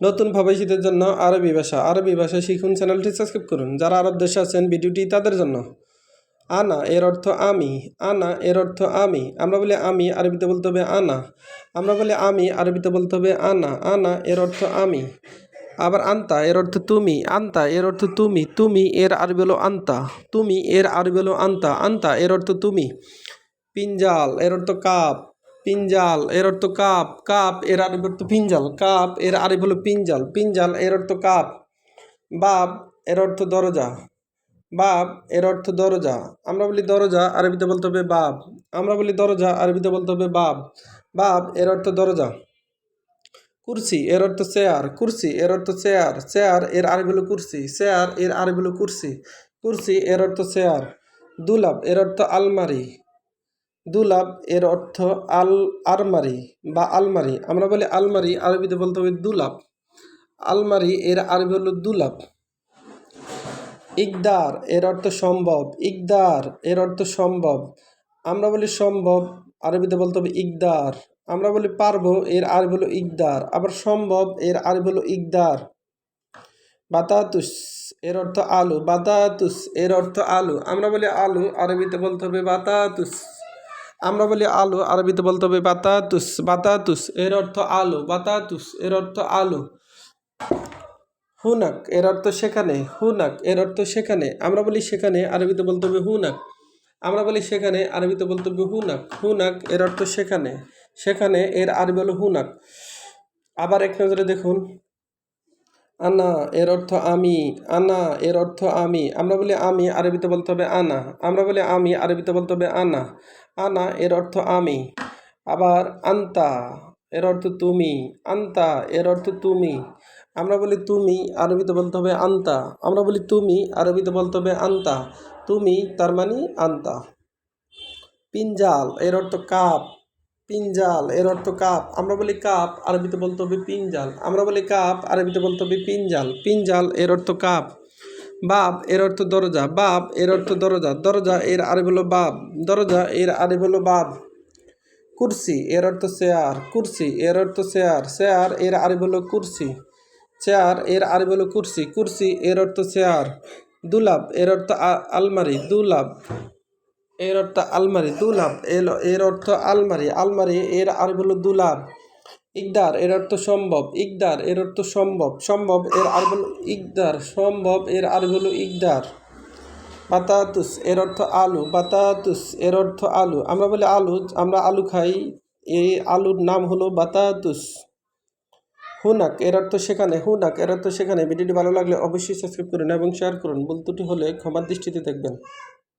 নতুন প্রবাসীদের জন্য আরবি ভাষা। আরবি ভাষা শিখুন, চ্যানেলটি সাবস্ক্রাইব করুন। যারা আরব দেশে আছেন, ভিডিওটি তাদের জন্য। আনা, এর অর্থ আমি। আনা, এর অর্থ আমি। আমরা বলি আমি, আরবিতে বলতে হবে আনা। আমরা বলি আমি, আরবিতে বলতে হবে আনা। আনা, এর অর্থ আমি। আবার আন্তা, এর অর্থ তুমি। আন্তা, এর অর্থ তুমি। তুমি, এর আরবি হলো আন্তা। তুমি, এর আরবি হলো আন্তা। আন্তা, এর অর্থ তুমি। পিঞ্জাল, এর অর্থ কাপ। পিঞ্জাল এর অর্থ কাপ কাপ, এর আরবি অর্থ পিঞ্জাল কাপ, এর আরবি হলো পিঞ্জাল পিঞ্জাল এর অর্থ কাপ বাপ এর অর্থ দরজা বাপ এর অর্থ দরজা, আমরা বলি দরজা, আরবিতে বলতে হবে বাপ আমরা বলি দরজা, আরবিতে বলতে হবে বাপ বাপ এর অর্থ দরজা, কুরসি, এর অর্থ চেয়ার, কুরসি, এর অর্থ চেয়ার চেয়ার, এর আরবি হলো কুরসি, চেয়ার, এর আরবি হলো কুরসি কুরসি, এর অর্থ চেয়ার, দুলাব, এর অর্থ আলমারি দুলাব এর অর্থ আল আলমারি বা আলমারি। আমরা বলি আলমারি, আরবিতে বলতে হবে দুলাব। আলমারি এর আরবি হলো দুলাব। ইকদার এর অর্থ সম্ভব। ইকদার এর অর্থ সম্ভব। আমরা বলি সম্ভব, আরবিতে বলতে হবে ইকদার। আমরা বলি পারব, এর আরবি হলো ইকদার। আবার সম্ভব, এর আরবি হলো ইকদার। বাতাতুস এর অর্থ আলু। বাতাতুস এর অর্থ আলু। আমরা বলি আলু, আরবিতে বলতে হবে বাতাতুস। আমরা বলি আলু, আরবিতে বলতে হবে বাতাতুস বাতাতুস, এর অর্থ আলু, বাতাতুস, এর অর্থ আলু। হুনাক, এর অর্থ সেখানে, হুনাক, এর অর্থ সেখানে, আমরা বলি সেখানে, আরবিতে বলতে হবে হুনাক। আমরা বলি সেখানে, আরবিতে বলতে হবে হুনাক হুনাক, এর অর্থ সেখানে সেখানে এর আরবি হলো হুনাক। আবার এক নজরে দেখুন আনা, এর অর্থ আমি, আনা, এর অর্থ আমি। আমরা বলি আমি, আরবিতে বলতে হবে আনা। আমরা বলি আমি, আরবিতে বলতে হবে আনা। আনা, এর অর্থ আমি। আবার আন্তা, এর অর্থ তুমি। আন্তা, এর অর্থ তুমি। আমরা বলি তুমি, আরবিতে বলতে হবে আন্তা। আমরা বলি তুমি, আরবিতে বলতে হবে আন্তা। তুমি, তার মানে আন্তা। পিঞ্জাল, এর অর্থ কাপ। পিঞ্জাল এর অর্থ কাপ। আমরা বলি কাপ, আরবিতে বলতে হবে পিঞ্জাল আমরা বলি কাপ, আরবিতে বলতে হবে পিঞ্জাল পিঞ্জাল এর অর্থ কাপ। বাপ, এর অর্থ দরজা। বাপ, এর অর্থ দরজা। দরজা, এর আরবি হলো বাপ দরজা, এর আরবি হলো বাপ কুরসি, এর অর্থ চেয়ার। কুরসি, এর অর্থ চেয়ার। চেয়ার, এর আরবি হলো কুরসি। চেয়ার, এর আরবি হলো কুরসি। কুরসি, এর অর্থ চেয়ার। দুলাব, এর অর্থ আলমারি। দুলাব এর অর্থ আলমারি দুলাব এর এর অর্থ আলমারি। আলমারি, এর আরবি হলো দুলাব ইকদার, এর অর্থ সম্ভব। ইকদার, এর অর্থ সম্ভব। সম্ভব, এর আরবি হলো ইকদার। সম্ভব, এর আরবি হলো ইকদার। বাতাতুস, এর অর্থ আলু। বাতাতুস, এর অর্থ আলু। আমরা বলি আলু, আমরা আলু খাই। এই আলুর নাম হলো বাতাতুস। হুনাক, এর অর্থ সেখানে। হুনাক, এর অর্থ সেখানে। ভিডিওটি ভালো লাগলে অবশ্যই সাবস্ক্রাইব করুন এবং শেয়ার করুন। বলতুটি হলে ক্ষমার দৃষ্টিতে দেখবেন।